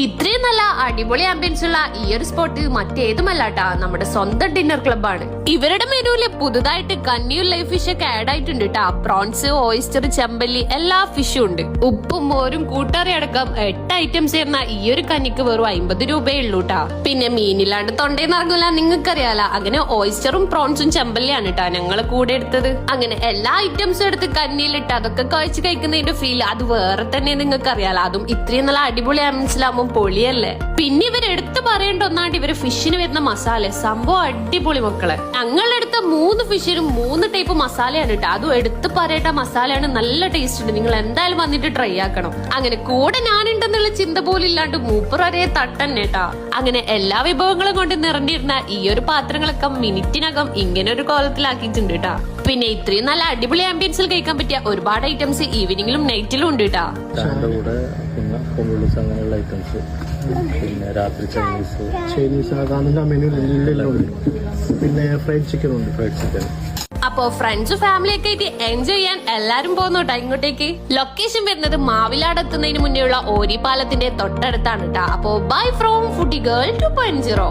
ഇത്രയും നല്ല അടിപൊളി ആംബിയൻസ് ഉള്ള ഈ ഒരു സ്പോട്ട് മറ്റേതുമല്ലാട്ടാ നമ്മുടെ സ്വന്തം ഡിന്നർ ക്ലബ്ബാണ് ഇവരുടെ മെനുവിൽ പുതുതായിട്ട് കന്നിയും ലൈഫ് ഫിഷ് ഒക്കെ ആഡ് ആയിട്ടുണ്ട് കേട്ടാ പ്രോൺസ് ഓയിസ്റ്റർ ചെമ്പല്ലി എല്ലാ ഫിഷും ഉണ്ട്. ഉപ്പും മോരും കൂട്ടറി അടക്കം എട്ട് ഐറ്റംസ് ചേർന്ന ഈ ഒരു കന്നിക്ക് വെറും അമ്പത് രൂപയേ ഉള്ളൂ ട്ടാ. പിന്നെ മീനില്ലാണ്ട് തൊണ്ടയിൽ നിറങ്ങില്ല നിങ്ങൾക്കറിയാലോ. അങ്ങനെ ഓയിസ്റ്ററും പ്രോൺസും ചെമ്പല്ലിയാണ് ട്ടാ ഞങ്ങൾ കൂടെ എടുത്തത്. അങ്ങനെ എല്ലാ ഐറ്റംസും എടുത്ത് കന്നിയിലിട്ട് അതൊക്കെ കഴിച്ച് കഴിക്കുന്നതിന്റെ ഫീൽ അത് വേറെ തന്നെ നിങ്ങൾക്ക് അറിയാലോ അതും ഇത്രയും നല്ല അടിപൊളി ആംബിയൻസിലാകുമ്പോൾ പൊളിയല്ലേ. പിന്നെ ഇവർ എടുത്തു പറയേണ്ട ഒന്നാണ്ട് ഇവർ ഫിഷിന് വരുന്ന മസാല. സംഭവം അടിപൊളി മക്കളെ. ഞങ്ങളെടുത്ത മൂന്ന് ഫിഷിനും മൂന്ന് ടൈപ്പ് മസാലയാണ് കേട്ടോ അതും എടുത്തു പറയേണ്ട മസാലയാണ് നല്ല ടേസ്റ്റ് ഉണ്ട്. നിങ്ങൾ എന്തായാലും വന്നിട്ട് ട്രൈ ആക്കണം. അങ്ങനെ കൂടെ ഞാനുണ്ടെന്നുള്ള ചിന്ത പോലും ഇല്ലാണ്ട് മൂപ്പർ ഒരേ തട്ടന്നെ കേട്ടാ അങ്ങനെ എല്ലാ വിഭവങ്ങളും കൊണ്ട് നിറഞ്ഞിരുന്ന ഈ ഒരു പാത്രങ്ങളൊക്കെ മിനിറ്റിനകം ഇങ്ങനെ ഒരു കോലത്തിലാക്കിയിട്ടുണ്ട് കേട്ടാ പിന്നെ ഇത്രയും നല്ല അടിപൊളി ആംബിയൻസിൽ കഴിക്കാൻ പറ്റിയ ഒരുപാട് ഐറ്റംസ് ഈവനിങ്ങിലും നൈറ്റിലും ഉണ്ട് കേട്ടാ അങ്ങനെയുള്ള ഐറ്റംസ് പിന്നെ രാത്രി ചൈനീസ്. ചൈനീസ് മെനു പിന്നെ ഫ്രൈഡ് ചിക്കൻ ഉണ്ട് ഫ്രൈഡ് ചിക്കൻ അപ്പോ ഫ്രണ്ട്സ് ഫാമിലി ഒക്കെ ആയിട്ട് എൻജോയ് ചെയ്യാൻ എല്ലാരും പോകുന്നുട്ടോ ഇങ്ങോട്ടേക്ക്. ലൊക്കേഷൻ വരുന്നത് മാവിലാട് എത്തുന്നതിന് മുന്നേ ഉള്ള ഓരി പാലത്തിന്റെ തൊട്ടടുത്താണ് കേട്ടോ അപ്പോ bye from foodie girl two point zero